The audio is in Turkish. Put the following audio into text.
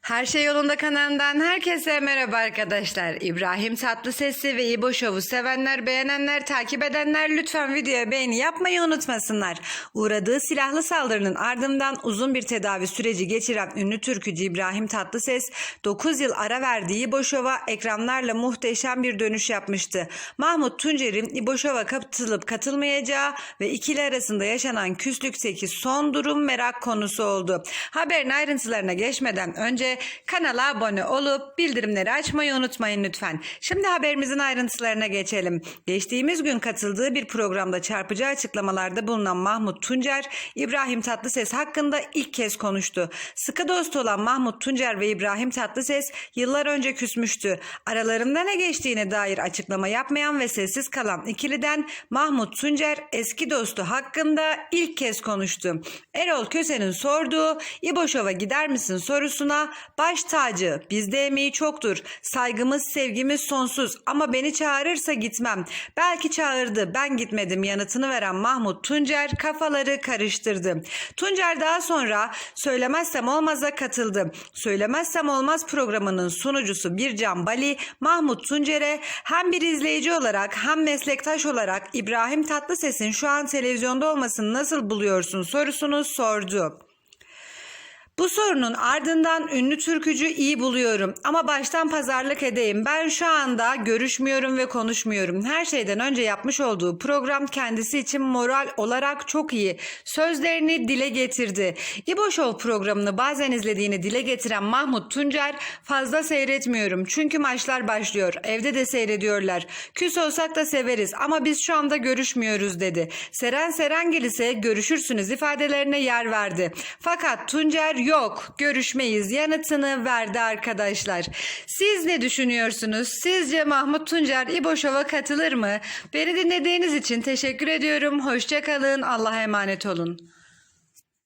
Her şey yolunda kanalından herkese merhaba arkadaşlar. İbrahim Tatlıses'i ve İbo Show'u sevenler, beğenenler, takip edenler lütfen videoya beğeni yapmayı unutmasınlar. Uğradığı silahlı saldırının ardından uzun bir tedavi süreci geçiren ünlü türkücü İbrahim Tatlıses 9 yıl ara verdiği İbo Show'a ekranlarla muhteşem bir dönüş yapmıştı. Mahmut Tuncer'in İbo Show'a katılıp katılmayacağı ve ikili arasında yaşanan küslükteki son durum merak konusu oldu. Haberin ayrıntılarına geçmeden önce kanala abone olup bildirimleri açmayı unutmayın lütfen. Şimdi haberimizin ayrıntılarına geçelim. Geçtiğimiz gün katıldığı bir programda çarpıcı açıklamalarda bulunan Mahmut Tuncer, İbrahim Tatlıses hakkında ilk kez konuştu. Sıkı dost olan Mahmut Tuncer ve İbrahim Tatlıses yıllar önce küsmüştü. Aralarında ne geçtiğine dair açıklama yapmayan ve sessiz kalan ikiliden Mahmut Tuncer eski dostu hakkında ilk kez konuştu. Erol Köse'nin sorduğu İbo Show'a gider misin sorusuna baş tacı bizde emeği çoktur. Saygımız sevgimiz sonsuz ama beni çağırırsa gitmem. Belki çağırdı ben gitmedim yanıtını veren Mahmut Tuncer kafaları karıştırdı. Tuncer daha sonra söylemezsem olmaz'a katıldı. Söylemezsem olmaz programının sunucusu Bircan Bali Mahmut Tuncer'e hem bir izleyici olarak hem meslektaş olarak İbrahim Tatlıses'in şu an televizyonda olmasını nasıl buluyorsun sorusunu sordu. Bu sorunun ardından ünlü türkücü iyi buluyorum ama baştan pazarlık edeyim. Ben şu anda görüşmüyorum ve konuşmuyorum. Her şeyden önce yapmış olduğu program kendisi için moral olarak çok iyi. Sözlerini dile getirdi. İbo programını bazen izlediğini dile getiren Mahmut Tuncer fazla seyretmiyorum. Çünkü maçlar başlıyor. Evde de seyrediyorlar. Küs olsak da severiz ama biz şu anda görüşmüyoruz dedi. Seren Serengil ise görüşürsünüz ifadelerine yer verdi. Fakat Tuncer yok görüşmeyiz yanıtını verdi arkadaşlar. Siz ne düşünüyorsunuz? Sizce Mahmut Tuncer İbo Show'a katılır mı? Beni dinlediğiniz için teşekkür ediyorum. Hoşçakalın. Allah'a emanet olun.